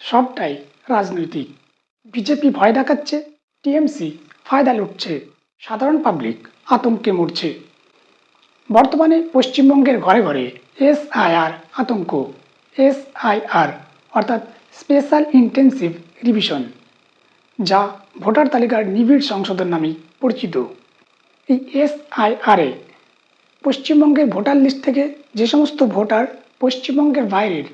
সবটাই রাজনৈতিক। বিজেপি ভয় দেখাচ্ছে, টিএমসি ফায়দা লুটছে, সাধারণ পাবলিক আতঙ্কে মরছে। বর্তমানে পশ্চিমবঙ্গের ঘরে ঘরে এসআইআর আতঙ্ক, এসআইআর অর্থাৎ স্পেশাল ইন্টেন্সিভ রিভিশন, যা ভোটার তালিকার নিবিড় সংশোধন নামে পরিচিত। এই এসআইআরে পশ্চিমবঙ্গের ভোটার লিস্ট থেকে যে সমস্ত ভোটার পশ্চিমবঙ্গের বাইরের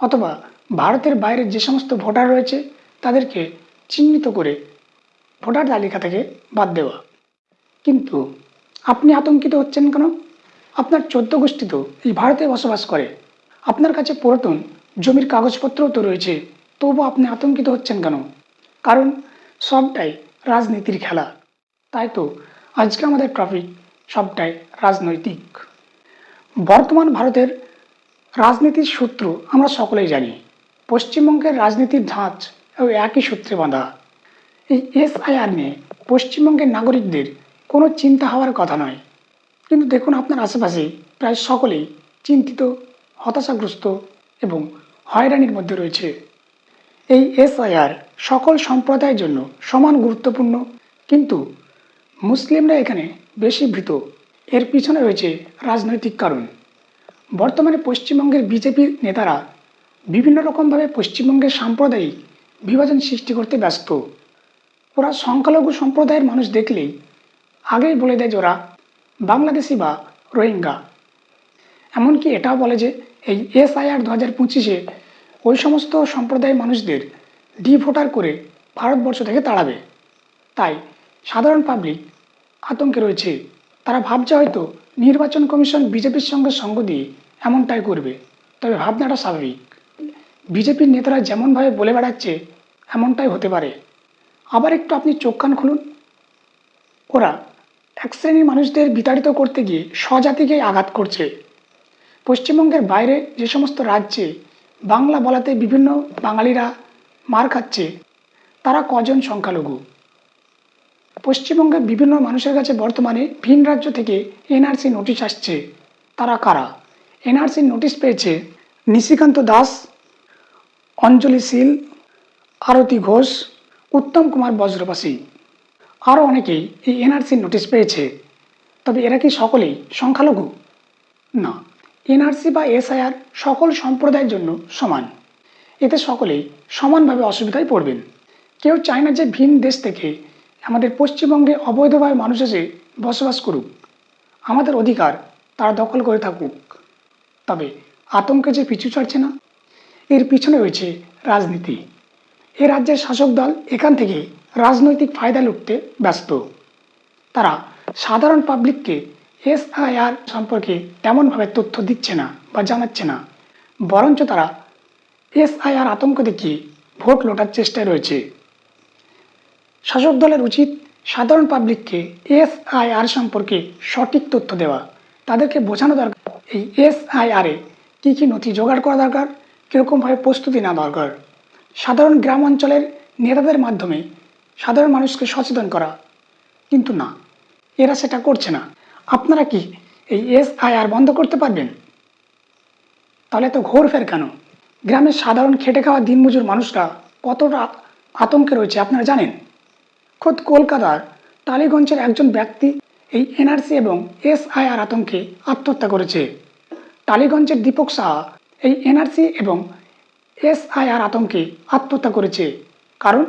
অথবা ভারতের বাইরের যে সমস্ত ভোটার রয়েছে, তাদেরকে চিহ্নিত করে ভোটার তালিকা থেকে বাদ দেওয়া। কিন্তু আপনি আতঙ্কিত হচ্ছেন কেন? আপনার চোদ্দ গোষ্ঠী তো এই ভারতে বসবাস করে। আপনার কাছে পুরাতন জমির কাগজপত্রও তো রয়েছে তবু আপনি আতঙ্কিত হচ্ছেন কেন? কারণ সবটাই রাজনীতির খেলা। তাই তো আজকে আমাদের টপিক সবটাই রাজনৈতিক। বর্তমান ভারতের রাজনীতির সূত্র আমরা সকলেই জানি। পশ্চিমবঙ্গের রাজনীতির ধাঁচ ওই একই সূত্রে বাঁধা। এই এসআইআর নিয়ে পশ্চিমবঙ্গের নাগরিকদের কোনো চিন্তা হওয়ার কথা নয়। কিন্তু দেখুন আপনার আশেপাশে প্রায় সকলেই চিন্তিত, হতাশাগ্রস্ত এবং হয়রানির মধ্যে রয়েছে। এই এসআইআর সকল সম্প্রদায়ের জন্য সমান গুরুত্বপূর্ণ, কিন্তু মুসলিমরা এখানে বেশি ভীত। এর পিছনে রয়েছে রাজনৈতিক কারণ। বর্তমানে পশ্চিমবঙ্গের বিজেপির নেতারা বিভিন্ন রকমভাবে পশ্চিমবঙ্গের সাম্প্রদায়িক বিভাজন সৃষ্টি করতে ব্যস্ত। ওরা সংখ্যালঘু সম্প্রদায়ের মানুষ দেখলেই আগেই বলে দেয় ওরা বাংলাদেশি বা রোহিঙ্গা। এমনকি এটাও বলে যে এই এসআইআর দু হাজার পঁচিশে ওই সমস্ত সম্প্রদায়ের মানুষদের ডি ভোটার করে ভারতবর্ষ থেকে তাড়াবে। তাই সাধারণ পাবলিক আতঙ্কে রয়েছে। তারা ভাবছে হয়তো নির্বাচন কমিশন বিজেপির সঙ্গে সঙ্গ দিয়ে এমনটাই করবে। তবে ভাবনাটা স্বাভাবিক। বিজেপির নেতারা যেমনভাবে বলে বেড়াচ্ছে, এমনটাই হতে পারে। আবার একটু আপনি চোখ কান খুলুন। ওরা এক শ্রেণির মানুষদের বিতাড়িত করতে গিয়ে স্বজাতিকে আঘাত করছে। পশ্চিমবঙ্গের বাইরে যে সমস্ত রাজ্যে বাংলা বলাতে বিভিন্ন বাঙালিরা মার খাচ্ছে, তারা কজন সংখ্যালঘু? পশ্চিমবঙ্গের বিভিন্ন মানুষের কাছে বর্তমানে ভিন রাজ্য থেকে এনআরসি নোটিশ আসছে। তারা কারা? এনআরসির নোটিশ পেয়েছে নিশিকান্ত দাস অঞ্জলি শীল, আরতি ঘোষ, উত্তম কুমার বজ্রবাসী আরও অনেকেই এই এনআরসির নোটিশ পেয়েছে, তবে এরা কি সকলেই সংখ্যালঘু? না, এনআরসি বা এসআইআর সকল সম্প্রদায়ের জন্য সমান। এতে সকলেই সমানভাবে অসুবিধায় পড়বেন। কেউ চায় না যে ভিন দেশ থেকে আমাদের পশ্চিমবঙ্গে অবৈধভাবে মানুষ এসে বসবাস করুক। আমাদের অধিকার তারা দখল করে থাকুক। তবে আতঙ্কে যে পিছু ছাড়ছে না এর পিছনে রয়েছে রাজনীতি। এ রাজ্যের শাসক দল এখান থেকে রাজনৈতিক ফায়দা লুটতে ব্যস্ত। তারা সাধারণ পাবলিককে এসআইআর সম্পর্কে তেমনভাবে তথ্য দিচ্ছে না বা জানাচ্ছে না। বরঞ্চ তারা এসআইআর আতঙ্ক দেখিয়ে ভোট লোটার চেষ্টায় রয়েছে। শাসক দলের উচিত সাধারণ পাবলিককে এসআইআর সম্পর্কে সঠিক তথ্য দেওয়া। তাদেরকে বোঝানো দরকার এই এসআইআরে কী কী নথি জোগাড় করা দরকার কীরকমভাবে প্রস্তুতি নেওয়া দরকার? সাধারণ গ্রাম অঞ্চলের নেতাদের মাধ্যমে সাধারণ মানুষকে সচেতন করা। কিন্তু না, এরা সেটা করছে না। আপনারা কি এই এসআইআর বন্ধ করতে পারবেন? তাহলে তো ঘোর ফের কেন? গ্রামের সাধারণ খেটে খাওয়া দিনমজুর মানুষরা কতটা আতঙ্কে রয়েছে আপনারা জানেন? খোদ কলকাতার টালিগঞ্জের একজন ব্যক্তি এই এনআরসি এবং এসআইআর আতঙ্কে আত্মহত্যা করেছে। টালিগঞ্জের দীপক সাহা এই এনআরসি এবং এসআইআর আতঙ্কে আত্মহত্যা করেছে। কারণ,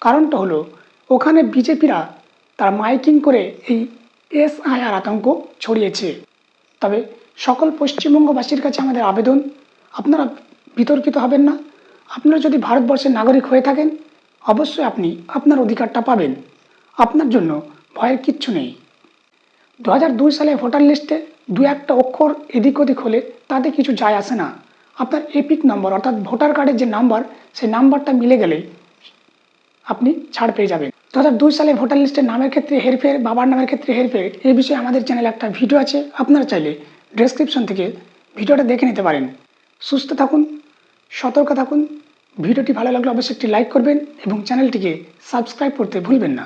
কারণটা হলো, ওখানে বিজেপিরা তার মাইকিং করে এই এসআইআর আতঙ্ক ছড়িয়েছে। তবে সকল পশ্চিমবঙ্গবাসীর কাছে আমাদের আবেদন, আপনারা বিতর্কিত হবেন না। আপনারা যদি ভারতবর্ষের নাগরিক হয়ে থাকেন, অবশ্যই আপনি আপনার অধিকারটা পাবেন। আপনার জন্য ভয়ের কিচ্ছু নেই। দু হাজার দুই সালে ভোটার লিস্টে দু একটা অক্ষর এদিক ওদিক হলে তাতে কিছু যায় আসে না। আপনার এপিক নম্বর অর্থাৎ ভোটার কার্ডের যে নাম্বার সেই নাম্বারটা মিলে গেলে আপনি ছাড় পেয়ে যাবেন। দু হাজার দুই সালে ভোটার লিস্টের নামের ক্ষেত্রে হেরফের, বাবার নামের ক্ষেত্রে হেরফের, এই বিষয়ে আমাদের চ্যানেলে একটা ভিডিও আছে, আপনারা চাইলে ডেসক্রিপশন থেকে ভিডিওটা দেখে নিতে পারেন। সুস্থ থাকুন, সতর্ক থাকুন, ভিডিওটি ভালো লাগলে অবশ্যই একটি লাইক করবেন এবং চ্যানেলটিকে সাবস্ক্রাইব করতে ভুলবেন না।